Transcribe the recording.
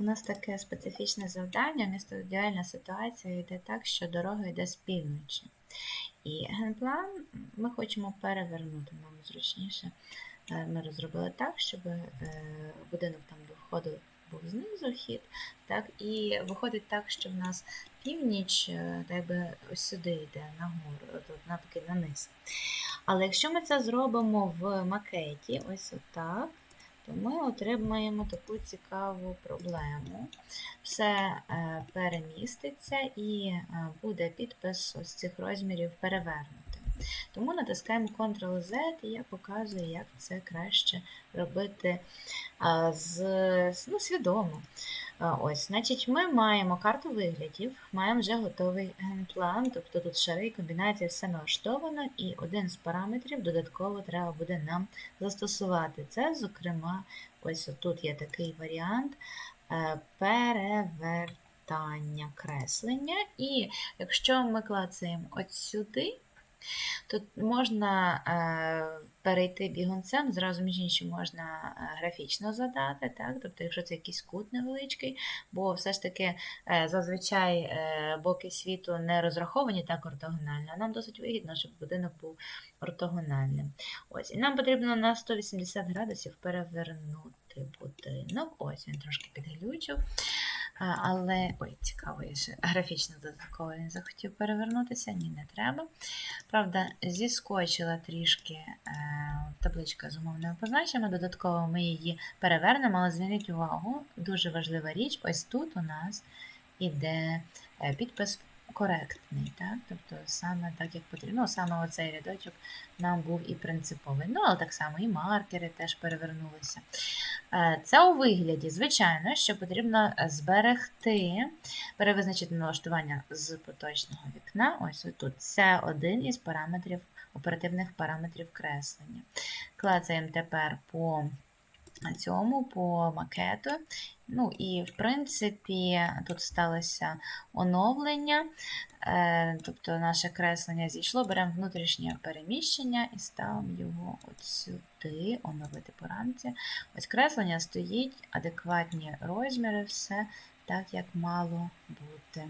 У нас таке специфічне завдання, містодіальна ситуація йде так, що дорога йде з півночі. І генплан ми хочемо перевернути, нам зручніше. Е, Ми розробили так, щоб е, будинок там до входу був знизу хід, так, і виходить так, що в нас північ е, так би ось сюди йде нагору, навпаки на низ. Але якщо ми це зробимо в макеті, ось отак, то ми отримаємо таку цікаву проблему. Все е, переміститься і е, буде підпис ось цих розмірів перевернутим. Тому натискаємо Ctrl-Z, і я показую, як це краще робити з, ну, свідомо. Ось, значить, ми маємо карту виглядів, маємо вже готовий генплан, тобто тут шари комбінація все налаштовано, і один з параметрів додатково треба буде нам застосувати. Це, зокрема, ось тут є такий варіант е, перевертання креслення. І якщо ми клацаємо от сюди, Тут можна е, перейти бігунцем, зразу між іншим можна е, графічно задати, так? тобто, якщо це якийсь кут невеличкий, бо все ж таки е, зазвичай боки світу не розраховані так ортогонально, а нам досить вигідно, щоб будинок був ортогональним. Ось, і нам потрібно на 180 градусів перевернути будинок. Ось він трошки підглючив. Але, ой, цікаво, я ще графічно додатково не захотів перевернутися, ні, не треба. Правда, зіскочила трішки е, табличка з умовними позначеннями, додатково ми її перевернемо, але зверніть увагу, дуже важлива річ, ось тут у нас іде е, підпис коректний, так? тобто саме так, як потрібно. Ну, саме оцей рядочок нам був і принциповий. Ну, але так само і маркери теж перевернулися. Е, Це у вигляді, звичайно, що потрібно зберегти, перевизначити налаштування з поточного вікна. Ось тут. Це один із параметрів, оперативних параметрів креслення. Клацаємо тепер по цьому, по макету. Ну і, в принципі, тут сталося оновлення, е, тобто наше креслення зійшло, беремо внутрішнє переміщення і ставимо його от сюди, оновити по рамці. Ось креслення стоїть, адекватні розміри, все так, як мало бути.